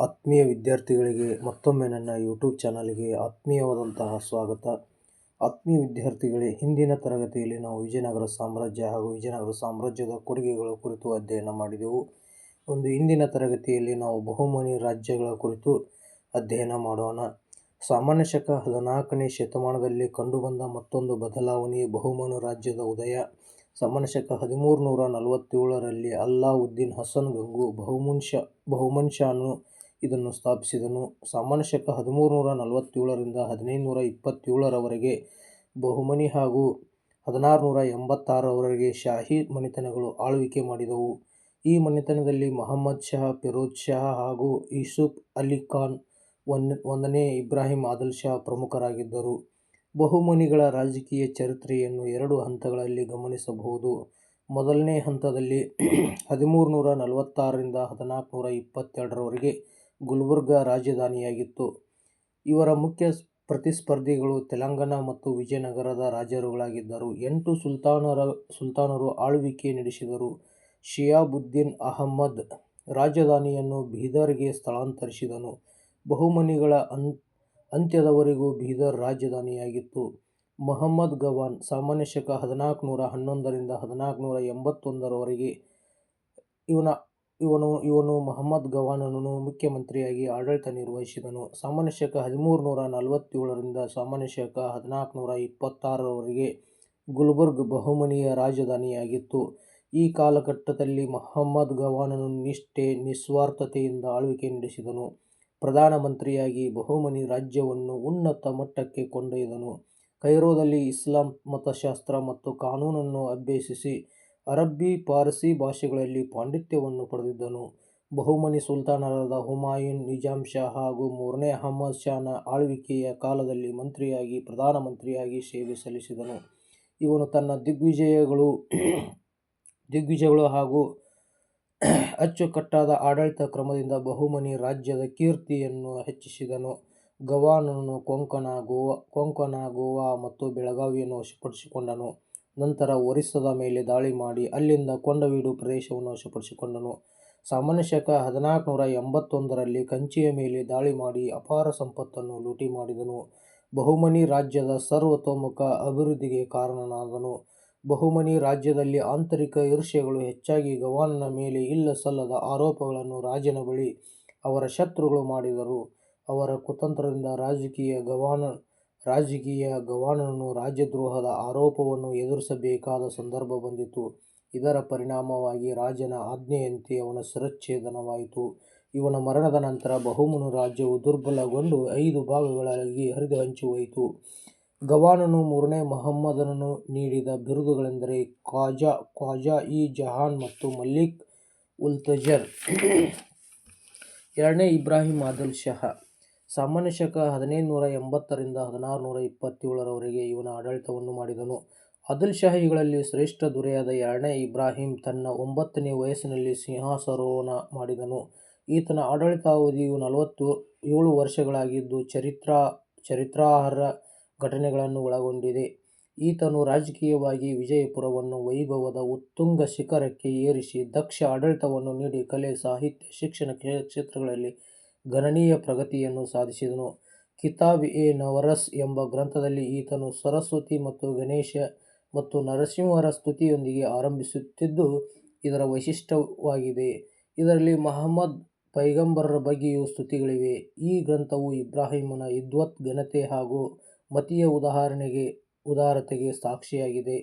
ಆತ್ಮೀಯ ವಿದ್ಯಾರ್ಥಿಗಳಿಗೆ ಮತ್ತೊಮ್ಮೆ ನನ್ನ ಯೂಟ್ಯೂಬ್ ಚಾನಲ್ಗೆ ಆತ್ಮೀಯವಾದಂತಹ ಸ್ವಾಗತ. ಆತ್ಮೀಯ ವಿದ್ಯಾರ್ಥಿಗಳೇ, ಹಿಂದಿನ ತರಗತಿಯಲ್ಲಿ ನಾವು ವಿಜಯನಗರ ಸಾಮ್ರಾಜ್ಯ ಹಾಗೂ ವಿಜಯನಗರ ಸಾಮ್ರಾಜ್ಯದ ಕೊಡುಗೆಗಳ ಕುರಿತು ಅಧ್ಯಯನ ಮಾಡಿದೆವು. ಒಂದು ಇಂದಿನ ತರಗತಿಯಲ್ಲಿ ನಾವು ಬಹುಮನಿ ರಾಜ್ಯಗಳ ಕುರಿತು ಅಧ್ಯಯನ ಮಾಡೋಣ. ಸಾಮಾನ್ಯ ಶಕ ಹದಿನಾಲ್ಕನೇ ಶತಮಾನದಲ್ಲಿ ಕಂಡುಬಂದ ಮತ್ತೊಂದು ಬದಲಾವಣೆ, ಬಹುಮನು ರಾಜ್ಯದ ಉದಯ. ಸಾಮಾನ್ಯ ಶಕ ಹದಿಮೂರು ನೂರ ನಲವತ್ತೇಳರಲ್ಲಿ ಅಲ್ಲಾವುದ್ದೀನ್ ಹಸನ್ ಗಂಗು ಬಹುಮುನ್ಷ ಬಹುಮನ್ ಶಾನು ಇದನ್ನು ಸ್ಥಾಪಿಸಿದನು. ಸಾಮಾನ್ಯ ಶಕ ಹದಿಮೂರು ನೂರ ನಲವತ್ತೇಳರಿಂದ ಹದಿನೈದು ನೂರ ಇಪ್ಪತ್ತೇಳರವರೆಗೆ ಬಹುಮನಿ ಹಾಗೂ ಹದಿನಾರು ನೂರ ಎಂಬತ್ತಾರರವರೆಗೆ ಶಾಹಿ ಮನೆತನಗಳು ಆಳ್ವಿಕೆ ಮಾಡಿದವು. ಈ ಮನೆತನದಲ್ಲಿ ಮಹಮ್ಮದ್ ಶಾ, ಫಿರೋಜ್ ಶಾ ಹಾಗೂ ಯೂಸುಫ್ ಅಲಿ ಖಾನ್ ಒನ್ ಒಂದನೇ ಇಬ್ರಾಹಿಂ ಆದಲ್ ಶಾ ಪ್ರಮುಖರಾಗಿದ್ದರು. ಬಹುಮನಿಗಳ ರಾಜಕೀಯ ಚರಿತ್ರೆಯನ್ನು ಎರಡು ಹಂತಗಳಲ್ಲಿ ಗಮನಿಸಬಹುದು. ಮೊದಲನೇ ಹಂತದಲ್ಲಿ ಹದಿಮೂರು ನೂರ ನಲವತ್ತಾರರಿಂದ ಹದಿನಾಲ್ಕು ನೂರ ಇಪ್ಪತ್ತೆರಡರವರೆಗೆ ಗುಲ್ಬರ್ಗಾ ರಾಜಧಾನಿಯಾಗಿತ್ತು. ಇವರ ಮುಖ್ಯ ಪ್ರತಿಸ್ಪರ್ಧಿಗಳು ತೆಲಂಗಾಣ ಮತ್ತು ವಿಜಯನಗರದ ರಾಜರುಗಳಾಗಿದ್ದರು. ಎಂಟು ಸುಲ್ತಾನರ, ಸುಲ್ತಾನರು ಆಳ್ವಿಕೆ ನಡೆಸಿದರು. ಶಿಯಾಬುದ್ದೀನ್ ಅಹಮ್ಮದ್ ರಾಜಧಾನಿಯನ್ನು ಬೀದರ್ಗೆ ಸ್ಥಳಾಂತರಿಸಿದನು. ಬಹುಮನಿಗಳ ಅನ್ ಅಂತ್ಯದವರೆಗೂ ಬೀದರ್ ರಾಜಧಾನಿಯಾಗಿತ್ತು. ಮಹಮ್ಮದ್ ಗವಾನ್ ಸಾಮಾನ್ಯ ಶಕ ಹದಿನಾಲ್ಕು ನೂರ ಹನ್ನೊಂದರಿಂದ ಹದಿನಾಲ್ಕು ನೂರ ಎಂಬತ್ತೊಂದರವರೆಗೆ ಇವನ ಇವನು ಇವನು ಮಹಮ್ಮದ್ ಗವಾನನನು ಮುಖ್ಯಮಂತ್ರಿಯಾಗಿ ಆಡಳಿತ ನಿರ್ವಹಿಸಿದನು. ಸಾಮಾನ್ಯ ಶಕ ಹದಿಮೂರು ನೂರ ನಲವತ್ತೇಳರಿಂದ ಸಾಮಾನ್ಯ ಶಕ ಹದಿನಾಲ್ಕು ನೂರ ಇಪ್ಪತ್ತಾರರವರೆಗೆ ಗುಲ್ಬರ್ಗ್ ಬಹುಮನಿಯ ರಾಜಧಾನಿಯಾಗಿತ್ತು. ಈ ಕಾಲಘಟ್ಟದಲ್ಲಿ ಮಹಮ್ಮದ್ ಗವಾನನು ನಿಷ್ಠೆ, ನಿಸ್ವಾರ್ಥತೆಯಿಂದ ಆಳ್ವಿಕೆ ನಡೆಸಿದನು. ಪ್ರಧಾನಮಂತ್ರಿಯಾಗಿ ಬಹುಮನಿ ರಾಜ್ಯವನ್ನು ಉನ್ನತ ಮಟ್ಟಕ್ಕೆ ಕೊಂಡೊಯ್ದನು. ಕೈರೋದಲ್ಲಿ ಇಸ್ಲಾಂ ಮತಶಾಸ್ತ್ರ ಮತ್ತು ಕಾನೂನನ್ನು ಅಭ್ಯಸಿಸಿ ಅರಬ್ಬಿ ಪಾರಸಿ ಭಾಷೆಗಳಲ್ಲಿ ಪಾಂಡಿತ್ಯವನ್ನು ಪಡೆದಿದ್ದನು. ಬಹುಮನಿ ಸುಲ್ತಾನರಾದ ಹುಮಾಯೂನ್ ನಿಜಾಮ್ ಶಾ ಹಾಗೂ ಮೂರನೇ ಅಹಮದ್ ಶಾನ ಆಳ್ವಿಕೆಯ ಕಾಲದಲ್ಲಿ ಮಂತ್ರಿಯಾಗಿ, ಪ್ರಧಾನಮಂತ್ರಿಯಾಗಿ ಸೇವೆ ಸಲ್ಲಿಸಿದನು. ಇವನು ತನ್ನ ದಿಗ್ವಿಜಯಗಳು ದಿಗ್ವಿಜಯಗಳು ಹಾಗೂ ಅಚ್ಚುಕಟ್ಟಾದ ಆಡಳಿತ ಕ್ರಮದಿಂದ ಬಹುಮನಿ ರಾಜ್ಯದ ಕೀರ್ತಿಯನ್ನು ಹೆಚ್ಚಿಸಿದನು. ಗವಾನನು ಕೊಂಕಣ, ಗೋವಾ ಕೊಂಕಣ, ಗೋವಾ ಮತ್ತು ಬೆಳಗಾವಿಯನ್ನು ವಶಪಡಿಸಿಕೊಂಡನು. ನಂತರ ಒರಿಸ್ಸಾದ ಮೇಲೆ ದಾಳಿ ಮಾಡಿ ಅಲ್ಲಿಂದ ಕೊಂಡವೀಡು ಪ್ರದೇಶವನ್ನು ವಶಪಡಿಸಿಕೊಂಡನು. ಸಾಮಾನ್ಯ ಶಕ ಹದಿನಾಲ್ಕು ನೂರ ಎಂಬತ್ತೊಂದರಲ್ಲಿ ಕಂಚಿಯ ಮೇಲೆ ದಾಳಿ ಮಾಡಿ ಅಪಾರ ಸಂಪತ್ತನ್ನು ಲೂಟಿ ಮಾಡಿದನು. ಬಹುಮನಿ ರಾಜ್ಯದ ಸರ್ವತೋಮುಖ ಅಭಿವೃದ್ಧಿಗೆ ಕಾರಣನಾದನು. ಬಹುಮನಿ ರಾಜ್ಯದಲ್ಲಿ ಆಂತರಿಕ ಈರ್ಷೆಗಳು ಹೆಚ್ಚಾಗಿ ಗವಾನನ ಮೇಲೆ ಇಲ್ಲಸಲ್ಲದ ಆರೋಪಗಳನ್ನು ರಾಜನ ಬಳಿ ಅವರ ಶತ್ರುಗಳು ಮಾಡಿದರು. ಅವರ ಕುತಂತ್ರದಿಂದ ರಾಜಕೀಯ ಗವಾನ ರಾಜಕೀಯ ಗವಾನನು ರಾಜ್ಯದ್ರೋಹದ ಆರೋಪವನ್ನು ಎದುರಿಸಬೇಕಾದ ಸಂದರ್ಭ ಬಂದಿತು. ಇದರ ಪರಿಣಾಮವಾಗಿ ರಾಜನ ಆಜ್ಞೆಯಂತೆ ಅವನ ಶಿರಚ್ಛೇದನವಾಯಿತು. ಇವನ ಮರಣದ ನಂತರ ಬಹುಮನು ರಾಜ್ಯವು ದುರ್ಬಲಗೊಂಡು ಐದು ಭಾಗಗಳಾಗಿ ಹರಿದು ಹಂಚಿಹೋಯಿತು ಗವಾನನು ಮೂರನೇ ಮೊಹಮ್ಮದನನ್ನು ನೀಡಿದ ಬಿರುದುಗಳೆಂದರೆ ಖ್ವಾಜಾ ಖ್ವಾಜಾ ಇ ಜಹಾನ್ ಮತ್ತು ಮಲಿಕ್ ಉಲ್ತಜರ್ ಎರಡನೇ ಇಬ್ರಾಹಿಂ ಆದಲ್ ಶಹ ಸಾಮಾನ್ಯ ಶಕ ಹದಿನೈದು ನೂರ ಎಂಬತ್ತರಿಂದ ಹದಿನಾರು ನೂರ ಇಪ್ಪತ್ತೇಳರವರೆಗೆ ಇವನ ಆಡಳಿತವನ್ನು ಮಾಡಿದನು. ಅದಿಲ್ ಶಾಹಿಗಳಲ್ಲಿ ಶ್ರೇಷ್ಠ ದೊರೆಯಾದ ಎರಡನೇ ಇಬ್ರಾಹಿಂ ತನ್ನ ಒಂಬತ್ತನೇ ವಯಸ್ಸಿನಲ್ಲಿ ಸಿಂಹಾಸರೋಹಣ ಮಾಡಿದನು. ಈತನ ಆಡಳಿತಾವಧಿಯು ನಲವತ್ತು ಏಳು ವರ್ಷಗಳಾಗಿದ್ದು ಚರಿತ್ರಾ, ಚರಿತ್ರಾರ್ಹ ಘಟನೆಗಳನ್ನು ಒಳಗೊಂಡಿದೆ. ಈತನು ರಾಜಕೀಯವಾಗಿ ವಿಜಯಪುರವನ್ನು, ವೈಭವದ ಉತ್ತುಂಗ ಶಿಖರಕ್ಕೆ ಏರಿಸಿ ದಕ್ಷ ಆಡಳಿತವನ್ನು ನೀಡಿ ಕಲೆ, ಸಾಹಿತ್ಯ, ಶಿಕ್ಷಣ ಕ್ಷೇತ್ರಗಳಲ್ಲಿ ಗಣನೀಯ ಪ್ರಗತಿಯನ್ನು ಸಾಧಿಸಿದನು. ಕಿತಾಬ್ ಎ ನವರಸ್ ಎಂಬ ಗ್ರಂಥದಲ್ಲಿ ಈತನು ಸರಸ್ವತಿ ಮತ್ತು ಗಣೇಶ ಮತ್ತು ನರಸಿಂಹರ ಸ್ತುತಿಯೊಂದಿಗೆ ಆರಂಭಿಸುತ್ತಿದ್ದು, ಇದರ ವೈಶಿಷ್ಟ್ಯವಾಗಿದೆ. ಇದರಲ್ಲಿ ಮಹಮ್ಮದ್ ಪೈಗಂಬರರ ಬಗ್ಗೆಯೂ ಸ್ತುತಿಗಳಿವೆ. ಈ ಗ್ರಂಥವು ಇಬ್ರಾಹಿಮನ ವಿದ್ವತ್ ಘನತೆ ಹಾಗೂ ಮತೀಯ ಉದಾಹರಣೆಗೆ, ಉದಾರತೆಗೆ ಸಾಕ್ಷಿಯಾಗಿದೆ.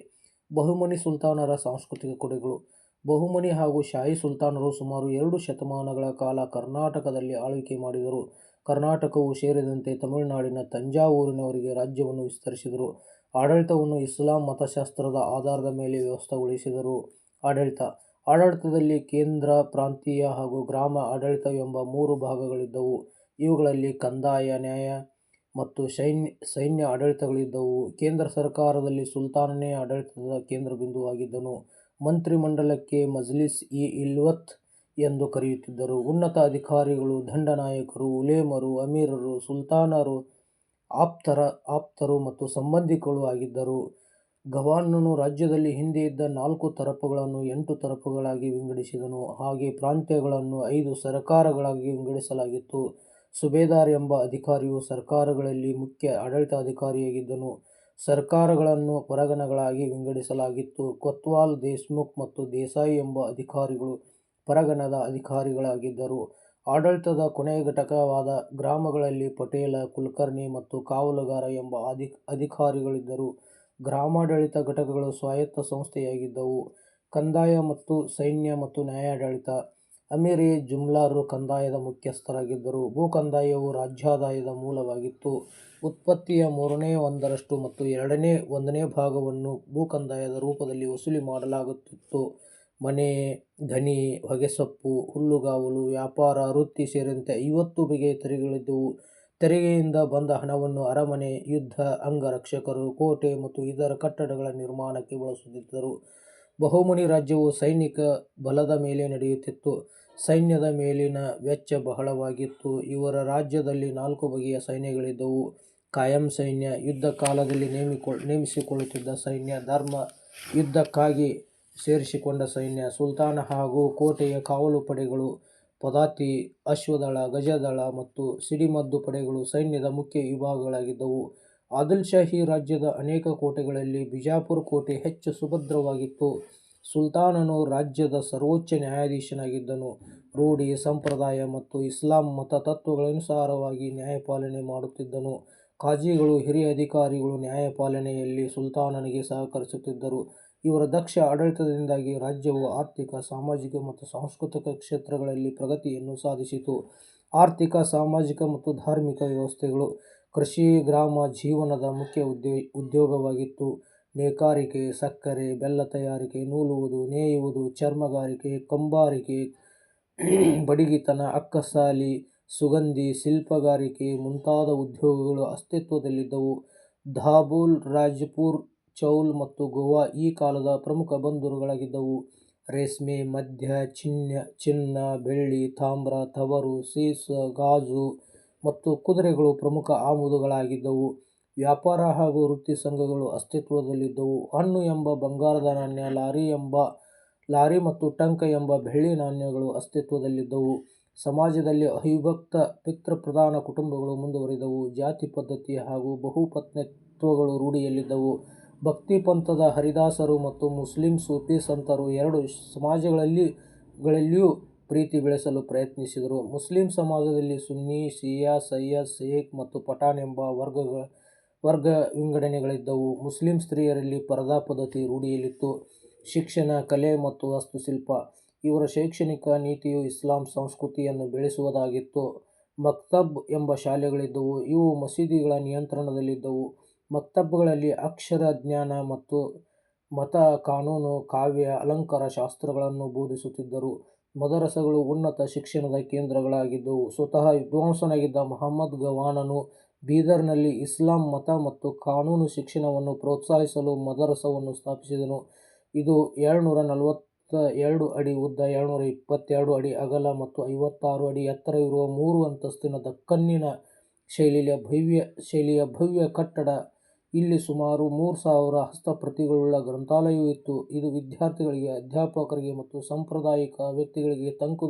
ಬಹುಮನಿ ಸುಲ್ತಾನರ ಸಾಂಸ್ಕೃತಿಕ ಕೊಡುಗೆಗಳು. ಬಹುಮನಿ ಹಾಗೂ ಶಾಹಿ ಸುಲ್ತಾನರು ಸುಮಾರು ಎರಡು ಶತಮಾನಗಳ ಕಾಲ ಕರ್ನಾಟಕದಲ್ಲಿ ಆಳ್ವಿಕೆ ಮಾಡಿದರು. ಕರ್ನಾಟಕವು ಸೇರಿದಂತೆ ತಮಿಳುನಾಡಿನ ತಂಜಾವೂರಿನವರಿಗೆ ರಾಜ್ಯವನ್ನು ವಿಸ್ತರಿಸಿದರು. ಆಡಳಿತವನ್ನು ಇಸ್ಲಾಂ ಮತಶಾಸ್ತ್ರದ ಆಧಾರದ ಮೇಲೆ ವ್ಯವಸ್ಥೆಗೊಳಿಸಿದರು. ಆಡಳಿತ, ಆಡಳಿತದಲ್ಲಿ ಕೇಂದ್ರ, ಪ್ರಾಂತೀಯ ಹಾಗೂ ಗ್ರಾಮ ಆಡಳಿತವೆಂಬ ಮೂರು ಭಾಗಗಳಿದ್ದವು. ಇವುಗಳಲ್ಲಿ ಕಂದಾಯ, ನ್ಯಾಯ ಮತ್ತು ಸೈನ್ಯ ಸೈನ್ಯ ಆಡಳಿತಗಳಿದ್ದವು. ಕೇಂದ್ರ ಸರ್ಕಾರದಲ್ಲಿ ಸುಲ್ತಾನನೇ ಆಡಳಿತದ ಕೇಂದ್ರಬಿಂದುವಾಗಿದ್ದನು. ಮಂತ್ರಿಮಂಡಲಕ್ಕೆ ಮಜ್ಲಿಸ್ ಇ ಇಲ್ವತ್ ಎಂದು ಕರೆಯುತ್ತಿದ್ದರು ಉನ್ನತ ಅಧಿಕಾರಿಗಳು ದಂಡನಾಯಕರು ಉಲೇಮರು ಅಮೀರರು ಸುಲ್ತಾನರು, ಆಪ್ತರ ಆಪ್ತರು ಮತ್ತು ಸಂಬಂಧಿಕರು ಆಗಿದ್ದರು ಗವಾನನು ರಾಜ್ಯದಲ್ಲಿ ಹಿಂದೆ ಇದ್ದ ನಾಲ್ಕು ತರಪುಗಳನ್ನು ಎಂಟು ತರಪುಗಳಾಗಿ ವಿಂಗಡಿಸಿದನು. ಹಾಗೆ ಪ್ರಾಂತ್ಯಗಳನ್ನು ಐದು ಸರಕಾರಗಳಾಗಿ ವಿಂಗಡಿಸಲಾಗಿತ್ತು. ಸುಬೇದಾರ್ ಎಂಬ ಅಧಿಕಾರಿಯು ಸರ್ಕಾರಗಳಲ್ಲಿ ಮುಖ್ಯ ಆಡಳಿತಾಧಿಕಾರಿಯಾಗಿದ್ದನು. ಸರಕಾರಗಳನ್ನು ಪರಗಣಗಳಾಗಿ ವಿಂಗಡಿಸಲಾಗಿತ್ತು. ಕೊತ್ವಾಲ್, ದೇಶ್ಮುಖ್ ಮತ್ತು ದೇಸಾಯಿ ಎಂಬ ಅಧಿಕಾರಿಗಳು ಪರಗಣದ ಅಧಿಕಾರಿಗಳಾಗಿದ್ದರು. ಆಡಳಿತದ ಕೊನೆಯ ಘಟಕವಾದ ಗ್ರಾಮಗಳಲ್ಲಿ ಪಟೇಲ, ಕುಲಕರ್ಣಿ ಮತ್ತು ಕಾವಲುಗಾರ ಎಂಬ ಅಧಿಕಾರಿಗಳಿದ್ದರು. ಗ್ರಾಮಾಡಳಿತ ಘಟಕಗಳು ಸ್ವಾಯತ್ತ ಸಂಸ್ಥೆಯಾಗಿದ್ದವು. ಕಂದಾಯ ಮತ್ತು ಸೈನ್ಯ ಮತ್ತು ನ್ಯಾಯಾಡಳಿತ ಅಮೀರ್ ಜುಮ್ಲಾರು ಕಂದಾಯದ ಮುಖ್ಯಸ್ಥರಾಗಿದ್ದರು. ಭೂಕಂದಾಯವು ರಾಜ್ಯಾದಾಯದ ಮೂಲವಾಗಿತ್ತು. ಉತ್ಪತ್ತಿಯ ಮೂರನೇ ಒಂದರಷ್ಟು ಮತ್ತು ಎರಡನೇ ಒಂದನೇ ಭಾಗವನ್ನು ಭೂಕಂದಾಯದ ರೂಪದಲ್ಲಿ ವಸೂಲಿ ಮಾಡಲಾಗುತ್ತಿತ್ತು. ಮನೆ, ಧನಿ, ಹೊಗೆಸೊಪ್ಪು, ಹುಲ್ಲುಗಾವಲು, ವ್ಯಾಪಾರ, ವೃತ್ತಿ ಸೇರಿದಂತೆ ಐವತ್ತು ಬಗೆಯ ತೆರಿಗೆಗಳಿದ್ದವು ತೆರಿಗೆಯಿಂದ ಬಂದ ಹಣವನ್ನು ಅರಮನೆ, ಯುದ್ಧ ಅಂಗರಕ್ಷಕರು, ಕೋಟೆ ಮತ್ತು ಇತರ ಕಟ್ಟಡಗಳ ನಿರ್ಮಾಣಕ್ಕೆ ಬಳಸುತ್ತಿದ್ದರು. ಬಹುಮನಿ ರಾಜ್ಯವು ಸೈನಿಕ ಬಲದ ಮೇಲೆ ನಡೆಯುತ್ತಿತ್ತು. ಸೈನ್ಯದ ಮೇಲಿನ ವೆಚ್ಚ ಬಹಳವಾಗಿತ್ತು. ಇವರ ರಾಜ್ಯದಲ್ಲಿ ನಾಲ್ಕು ಬಗೆಯ ಸೈನ್ಯಗಳಿದ್ದವು ಕಾಯಂ ಸೈನ್ಯ, ಯುದ್ಧ ಯುದ್ಧಕಾಲದಲ್ಲಿ ನೇಮಿಸಿಕೊಳ್ಳುತ್ತಿದ್ದ ಸೈನ್ಯ, ಧರ್ಮ ಯುದ್ಧಕ್ಕಾಗಿ ಸೇರಿಸಿಕೊಂಡ ಸೈನ್ಯ, ಸುಲ್ತಾನ ಹಾಗೂ ಕೋಟೆಯ ಕಾವಲು ಪಡೆಗಳು ಪದಾತಿ, ಅಶ್ವದಳ, ಗಜದಳ ಮತ್ತು ಸಿಡಿಮದ್ದು ಪಡೆಗಳು ಸೈನ್ಯದ ಮುಖ್ಯ ವಿಭಾಗಗಳಾಗಿದ್ದವು. ಆದಿಲ್ಶಾಹಿ ರಾಜ್ಯದ ಅನೇಕ ಕೋಟೆಗಳಲ್ಲಿ ಬಿಜಾಪುರ ಕೋಟೆ ಹೆಚ್ಚು ಸುಭದ್ರವಾಗಿತ್ತು. ಸುಲ್ತಾನನು ರಾಜ್ಯದ ಸರ್ವೋಚ್ಚ ನ್ಯಾಯಾಧೀಶನಾಗಿದ್ದನು. ರೂಢಿ, ಸಂಪ್ರದಾಯ ಮತ್ತು ಇಸ್ಲಾಂ ಮತ ತತ್ವಗಳನುಸಾರವಾಗಿ ನ್ಯಾಯಪಾಲನೆ ಮಾಡುತ್ತಿದ್ದನು. ಕಾಝಿಗಳು, ಹಿರಿಯ ಅಧಿಕಾರಿಗಳು ನ್ಯಾಯಪಾಲನೆಯಲ್ಲಿ ಸುಲ್ತಾನನಿಗೆ ಸಹಕರಿಸುತ್ತಿದ್ದರು. ಇವರ ದಕ್ಷ ಆಡಳಿತದಿಂದಾಗಿ ರಾಜ್ಯವು ಆರ್ಥಿಕ, ಸಾಮಾಜಿಕ ಮತ್ತು ಸಾಂಸ್ಕೃತಿಕ ಕ್ಷೇತ್ರಗಳಲ್ಲಿ ಪ್ರಗತಿಯನ್ನು ಸಾಧಿಸಿತು. ಆರ್ಥಿಕ, ಸಾಮಾಜಿಕ ಮತ್ತು ಧಾರ್ಮಿಕ ವ್ಯವಸ್ಥೆಗಳು ಕೃಷಿ ಗ್ರಾಮ ಜೀವನದ ಮುಖ್ಯ ಉದ್ಯೋಗವಾಗಿತ್ತು. ನೇಕಾರಿಕೆ, ಸಕ್ಕರೆ, ಬೆಲ್ಲ ತಯಾರಿಕೆ, ನೂಲುವುದು, ನೇಯುವುದು, ಚರ್ಮಗಾರಿಕೆ, ಕಂಬಾರಿಕೆ ಬಡಿಗಿತನ ಅಕ್ಕಸಾಲಿ, ಸುಗಂಧಿ, ಶಿಲ್ಪಗಾರಿಕೆ ಮುಂತಾದ ಉದ್ಯೋಗಗಳು ಅಸ್ತಿತ್ವದಲ್ಲಿದ್ದವು. ಧಾಬೂಲ್, ರಾಜ್ಪುರ್ ಚೌಲ್ ಮತ್ತು ಗೋವಾ ಈ ಕಾಲದ ಪ್ರಮುಖ ಬಂದರುಗಳಾಗಿದ್ದವು. ರೇಷ್ಮೆ, ಮದ್ಯ, ಚಿನ್ನ, ಬೆಳ್ಳಿ, ತಾಮ್ರ, ತವರು, ಸೀಸ, ಗಾಜು ಮತ್ತು ಕುದುರೆಗಳು ಪ್ರಮುಖ ಆಮದುಗಳಾಗಿದ್ದವು. ವ್ಯಾಪಾರ ಹಾಗೂ ವೃತ್ತಿ ಸಂಘಗಳು ಅಸ್ತಿತ್ವದಲ್ಲಿದ್ದವು ಹಣ್ಣು ಎಂಬ ಬಂಗಾರದ ನಾಣ್ಯ, ಲಾರಿ ಎಂಬ ಲಾರಿ ಮತ್ತು ಟಂಕ ಎಂಬ ಬೆಳ್ಳಿ ನಾಣ್ಯಗಳು ಅಸ್ತಿತ್ವದಲ್ಲಿದ್ದವು. ಸಮಾಜದಲ್ಲಿ ಅವಿಭಕ್ತ ಪಿತೃಪ್ರಧಾನ ಕುಟುಂಬಗಳು ಮುಂದುವರಿದವು. ಜಾತಿ ಪದ್ಧತಿ ಹಾಗೂ ಬಹುಪತ್ನಿತ್ವಗಳು ರೂಢಿಯಲ್ಲಿದ್ದವು. ಭಕ್ತಿ ಪಂಥದ ಹರಿದಾಸರು ಮತ್ತು ಮುಸ್ಲಿಂ ಸೂಫಿ ಸಂತರು ಎರಡು ಸಮಾಜಗಳಲ್ಲಿ ಗಳಲ್ಲಿಯೂ ಪ್ರೀತಿ ಬೆಳೆಸಲು ಪ್ರಯತ್ನಿಸಿದರು. ಮುಸ್ಲಿಂ ಸಮಾಜದಲ್ಲಿ ಸುನ್ನಿ, ಸಿಯಾ ಸಯ್ಯದ್, ಶೇಖ್ ಮತ್ತು ಪಠಾಣ್ ಎಂಬ ವರ್ಗ ವಿಂಗಡಣೆಗಳಿದ್ದವು ಮುಸ್ಲಿಂ ಸ್ತ್ರೀಯರಲ್ಲಿ ಪರದಾ ಪದ್ಧತಿ ರೂಢಿಯಲ್ಲಿತ್ತು. ಶಿಕ್ಷಣ, ಕಲೆ ಮತ್ತು ವಾಸ್ತುಶಿಲ್ಪ ಇವರ ಶೈಕ್ಷಣಿಕ ನೀತಿಯು ಇಸ್ಲಾಂ ಸಂಸ್ಕೃತಿಯನ್ನು ಬೆಳೆಸುವುದಾಗಿತ್ತು. ಮಕ್ತಬ್ ಎಂಬ ಶಾಲೆಗಳಿದ್ದವು ಇವು ಮಸೀದಿಗಳ ನಿಯಂತ್ರಣದಲ್ಲಿದ್ದವು. ಮಕ್ತಬ್ಗಳಲ್ಲಿ ಅಕ್ಷರ ಜ್ಞಾನ ಮತ್ತು ಮತ, ಕಾನೂನು, ಕಾವ್ಯ, ಅಲಂಕಾರ ಶಾಸ್ತ್ರಗಳನ್ನು ಬೋಧಿಸುತ್ತಿದ್ದರು. ಮದರಸಗಳು ಉನ್ನತ ಶಿಕ್ಷಣದ ಕೇಂದ್ರಗಳಾಗಿದ್ದವು. ಸ್ವತಃ ವಿದ್ವಾಂಸನಾಗಿದ್ದ ಮಹಮ್ಮದ್ ಗವಾನನು ಬೀದರ್-ನಲ್ಲಿ ಇಸ್ಲಾಂ ಮತ ಮತ್ತು ಕಾನೂನು ಶಿಕ್ಷಣವನ್ನು ಪ್ರೋತ್ಸಾಹಿಸಲು ಮದರಸವನ್ನು ಸ್ಥಾಪಿಸಿದನು. ಇದು ಏಳುನೂರ ನಲವತ್ತೆರಡು ಅಡಿ ಉದ್ದ, ಏಳುನೂರ ಇಪ್ಪತ್ತೆರಡು ಅಡಿ ಅಗಲ ಮತ್ತು ಐವತ್ತಾರು ಅಡಿ ಎತ್ತರವಿರುವ ಮೂರು ಅಂತಸ್ತಿನ ದಕ್ಕನ್ನಿನ ಶೈಲಿಯ ಭವ್ಯ ಶೈಲಿಯ ಭವ್ಯ ಕಟ್ಟಡ. ಇಲ್ಲಿ ಸುಮಾರು ಮೂರು ಸಾವಿರ ಹಸ್ತಪ್ರತಿಗಳುಳ್ಳ ಗ್ರಂಥಾಲಯವೂ ಇತ್ತು. ಇದು ವಿದ್ಯಾರ್ಥಿಗಳಿಗೆ, ಅಧ್ಯಾಪಕರಿಗೆ ಮತ್ತು ಸಾಂಪ್ರದಾಯಿಕ ವ್ಯಕ್ತಿಗಳಿಗೆ ತಂಕು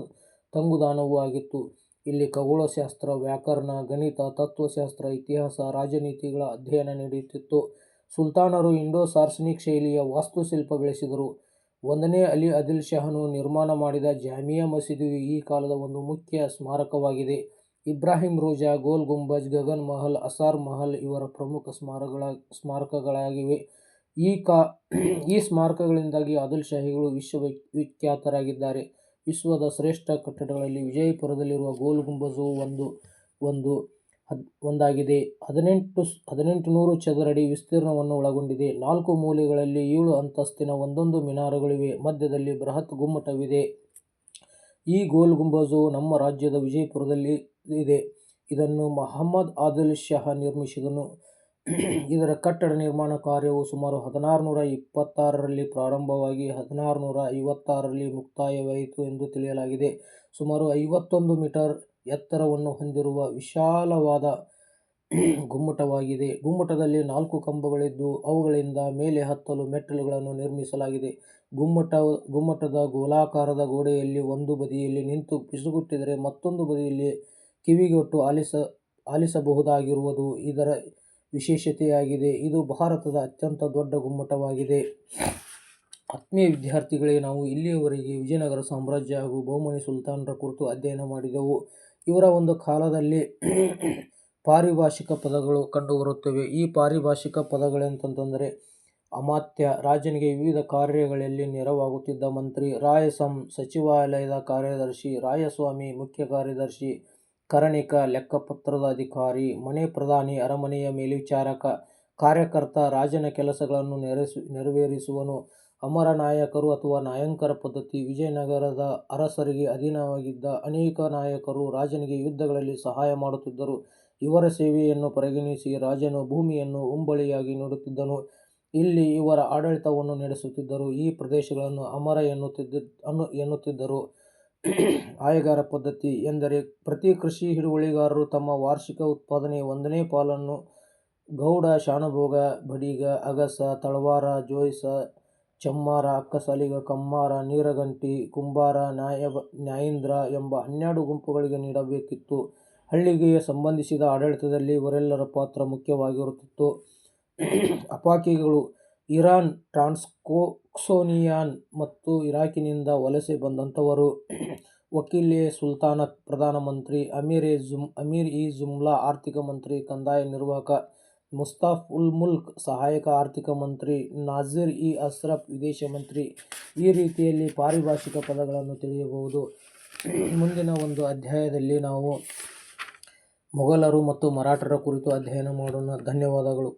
ತಂಗುದಾನವೂ ಆಗಿತ್ತು. ಇಲ್ಲಿ ಖಗೋಳಶಾಸ್ತ್ರ, ವ್ಯಾಕರಣ, ಗಣಿತ, ತತ್ವಶಾಸ್ತ್ರ, ಇತಿಹಾಸ, ರಾಜನೀತಿಗಳ ಅಧ್ಯಯನ ನಡೆಯುತ್ತಿತ್ತು. ಸುಲ್ತಾನರು ಇಂಡೋ-ಸಾರ್ಸನಿಕ್ ಶೈಲಿಯ ವಾಸ್ತುಶಿಲ್ಪ ಬೆಳೆಸಿದರು. ಒಂದನೇ ಅಲಿ ಅದಿಲ್ ಶಾಹನು ನಿರ್ಮಾಣ ಮಾಡಿದ ಜಾಮಿಯಾ ಮಸೀದಿಯು ಈ ಕಾಲದ ಒಂದು ಮುಖ್ಯ ಸ್ಮಾರಕವಾಗಿದೆ. ಇಬ್ರಾಹಿಂ ರೋಜಾ, ಗೋಲ್ ಗುಂಬಜ್, ಗಗನ್ ಮಹಲ್, ಅಸಾರ್ ಮಹಲ್ ಇವರ ಪ್ರಮುಖ ಸ್ಮಾರಕಗಳ ಸ್ಮಾರಕಗಳಾಗಿವೆ. ಈ ಸ್ಮಾರಕಗಳಿಂದಾಗಿ ಆದಿಲ್ಶಾಹಿಗಳು ವಿಶ್ವವಿಖ್ಯಾತರಾಗಿದ್ದಾರೆ. ವಿಶ್ವದ ಶ್ರೇಷ್ಠ ಕಟ್ಟಡಗಳಲ್ಲಿ ವಿಜಯಪುರದಲ್ಲಿರುವ ಗೋಲ್ ಗುಂಬಜ್ ಒಂದಾಗಿದೆ. ಹದಿನೆಂಟು ಹದಿನೆಂಟು ನೂರು ಚದರಡಿ ವಿಸ್ತೀರ್ಣವನ್ನು ಒಳಗೊಂಡಿದೆ. ನಾಲ್ಕು ಮೂಲೆಗಳಲ್ಲಿ ಏಳು ಅಂತಸ್ತಿನ ಒಂದೊಂದು ಮಿನಾರಗಳಿವೆ. ಮಧ್ಯದಲ್ಲಿ ಬೃಹತ್ ಗುಮ್ಮಟವಿದೆ. ಈ ಗೋಲ್ ಗುಂಬಜು ನಮ್ಮ ರಾಜ್ಯದ ವಿಜಯಪುರದಲ್ಲಿ ಇದೆ ಇದನ್ನು ಮಹಮ್ಮದ್ ಆದಿಲ್ ಶಾಹ ನಿರ್ಮಿಸಿದನು. ಇದರ ಕಟ್ಟಡ ನಿರ್ಮಾಣ ಕಾರ್ಯವು ಸುಮಾರು ಹದಿನಾರುನೂರ ಇಪ್ಪತ್ತಾರರಲ್ಲಿ ಪ್ರಾರಂಭವಾಗಿ ಹದಿನಾರುನೂರ ಐವತ್ತಾರರಲ್ಲಿ ಮುಕ್ತಾಯವಾಯಿತು ಎಂದು ತಿಳಿಯಲಾಗಿದೆ. ಸುಮಾರು ಐವತ್ತೊಂದು ಮೀಟರ್ ಎತ್ತರವನ್ನು ಹೊಂದಿರುವ ವಿಶಾಲವಾದ ಗುಮ್ಮಟವಾಗಿದೆ. ಗುಮ್ಮಟದಲ್ಲಿ ನಾಲ್ಕು ಕಂಬಗಳಿದ್ದು, ಅವುಗಳಿಂದ ಮೇಲೆ ಹತ್ತಲು ಮೆಟ್ಟಿಲುಗಳನ್ನು ನಿರ್ಮಿಸಲಾಗಿದೆ. ಗುಮ್ಮಟ, ಗುಮ್ಮಟದ ಗೋಲಾಕಾರದ ಗೋಡೆಯಲ್ಲಿ ಒಂದು ಬದಿಯಲ್ಲಿ ನಿಂತು ಪಿಸುಗುಟ್ಟಿದರೆ ಮತ್ತೊಂದು ಬದಿಯಲ್ಲಿ ಕಿವಿಗೊಟ್ಟು ಆಲಿಸ, ಆಲಿಸಬಹುದಾಗಿರುವುದು ಇದರ ವಿಶೇಷತೆಯಾಗಿದೆ. ಇದು ಭಾರತದ ಅತ್ಯಂತ ದೊಡ್ಡ ಗುಮ್ಮಟವಾಗಿದೆ. ಆತ್ಮೀಯ ವಿದ್ಯಾರ್ಥಿಗಳೇ ನಾವು ಇಲ್ಲಿಯವರೆಗೆ ವಿಜಯನಗರ ಸಾಮ್ರಾಜ್ಯ ಹಾಗೂ ಬಹುಮನಿ ಸುಲ್ತಾನರ ಕುರಿತು ಅಧ್ಯಯನ ಮಾಡಿದೆವು. ಇವರ ಒಂದು ಕಾಲದಲ್ಲಿ ಪಾರಿಭಾಷಿಕ ಪದಗಳು ಕಂಡುಬರುತ್ತವೆ. ಈ ಪಾರಿಭಾಷಿಕ ಪದಗಳೆಂತಂತಂದರೆ ಅಮಾತ್ಯ, ರಾಜನಿಗೆ ವಿವಿಧ ಕಾರ್ಯಗಳಲ್ಲಿ ನೆರವಾಗುತ್ತಿದ್ದ ಮಂತ್ರಿ, ರಾಯಸಂ, ಸಚಿವಾಲಯದ ಕಾರ್ಯದರ್ಶಿ, ರಾಯಸ್ವಾಮಿ, ಮುಖ್ಯ ಕಾರ್ಯದರ್ಶಿ, ಕರಣಿಕ, ಲೆಕ್ಕಪತ್ರದ ಅಧಿಕಾರಿ, ಮನೆ ಪ್ರಧಾನಿ, ಅರಮನೆಯ ಮೇಲ್ವಿಚಾರಕ, ಕಾರ್ಯಕರ್ತ, ರಾಜನ ಕೆಲಸಗಳನ್ನು ನೆರವೇರಿಸುವನು. ಅಮರ ನಾಯಕರು ಅಥವಾ ನಾಯಂಕರ ಪದ್ಧತಿ ವಿಜಯನಗರದ ಅರಸರಿಗೆ ಅಧೀನವಾಗಿದ್ದ ಅನೇಕ ನಾಯಕರು ರಾಜನಿಗೆ ಯುದ್ಧಗಳಲ್ಲಿ ಸಹಾಯ ಮಾಡುತ್ತಿದ್ದರು. ಇವರ ಸೇವೆಯನ್ನು ಪರಿಗಣಿಸಿ ರಾಜನು ಭೂಮಿಯನ್ನು ಉಂಬಳಿಯಾಗಿ ನೀಡುತ್ತಿದ್ದನು. ಇಲ್ಲಿ ಇವರ ಆಡಳಿತವನ್ನು ನಡೆಸುತ್ತಿದ್ದರು. ಈ ಪ್ರದೇಶಗಳನ್ನು ಅಮರ ಎನ್ನುತ್ತಿದ್ದರು. ಆಯಗಾರ ಪದ್ಧತಿ ಎಂದರೆ ಪ್ರತಿ ಕೃಷಿ ಹಿಡುವಳಿಗಾರರು ತಮ್ಮ ವಾರ್ಷಿಕ ಉತ್ಪಾದನೆಯ ಒಂದನೇ ಪಾಲನ್ನು ಗೌಡ, ಶಾನುಭೋಗ, ಬಡಿಗ, ಅಗಸ, ತಳವಾರ, ಜೋಯಿಸ ಚಮ್ಮಾರ, ಅಕ್ಕಸಾಲಿಗ, ಕಮ್ಮಾರ, ನೀರಗಂಟಿ, ಕುಂಬಾರ, ನ್ಯಾಯಿಂದ್ರ ಎಂಬ ಹನ್ನೆರಡು ಗುಂಪುಗಳಿಗೆ ನೀಡಬೇಕಿತ್ತು. ಹಳ್ಳಿಗೆ ಸಂಬಂಧಿಸಿದ ಆಡಳಿತದಲ್ಲಿ ಇವರೆಲ್ಲರ ಪಾತ್ರ ಮುಖ್ಯವಾಗಿರುತ್ತಿತ್ತು. ಅಪಾಕಿಗಳು ಇರಾನ್, ಟ್ರಾನ್ಸ್ಕೋಕ್ಸೋನಿಯಾನ್ ಮತ್ತು ಇರಾಕಿನಿಂದ ವಲಸೆ ಬಂದಂಥವರು. ವಕೀಲ್-ಎ-ಸುಲ್ತಾನತ್ ಪ್ರಧಾನಮಂತ್ರಿ, ಅಮೀರ್ ಎ ಜುಮ್ ಅಮೀರ್ ಇ ಜುಮ್ಲಾ ಆರ್ಥಿಕ ಮಂತ್ರಿ, ಕಂದಾಯ ನಿರ್ವಾಹಕ, ಮುಸ್ತಾಫ್-ಉಲ್-ಮುಲ್ಕ್ ಸಹಾಯಕ ಆರ್ಥಿಕ ಮಂತ್ರಿ, ನಾಜಿರ್ ಇ ಅಸ್ರಫ್ ವಿದೇಶ ಮಂತ್ರಿ. ಈ ರೀತಿಯಲ್ಲಿ ಪಾರಿಭಾಷಿಕ ಪದಗಳನ್ನು ತಿಳಿಯಬಹುದು. ಮುಂದಿನ ಒಂದು ಅಧ್ಯಾಯದಲ್ಲಿ ನಾವು ಮೊಘಲರು ಮತ್ತು ಮರಾಠರ ಕುರಿತು ಅಧ್ಯಯನ ಮಾಡೋಣ. ಧನ್ಯವಾದಗಳು.